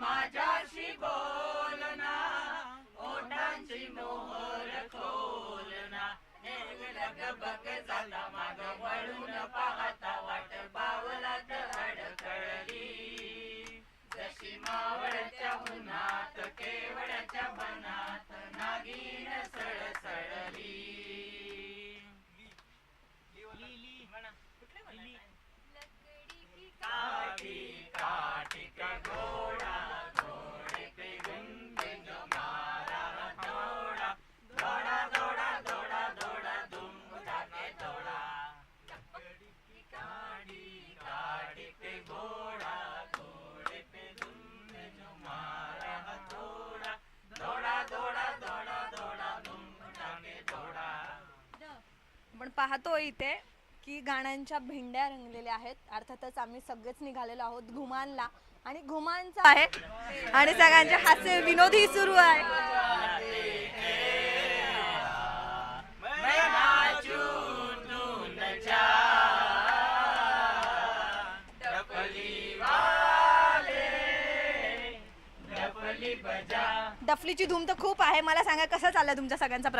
माझ्याशी बोल. आपण पाहतो इथे की गाण्यांच्या भेंड्या रंगलेल्या आहेत. अर्थातच आम्ही सगळेच निघालेलो आहोत घुमानला. आणि घुमानचा आहे. आणि सगळ्यांचे हास्य विनोदही सुरू आहे. डफलीची धूम तर खूप आहे. मला सांगा कसा चाललाय तुमच्या सगळ्यांचा प्रवास?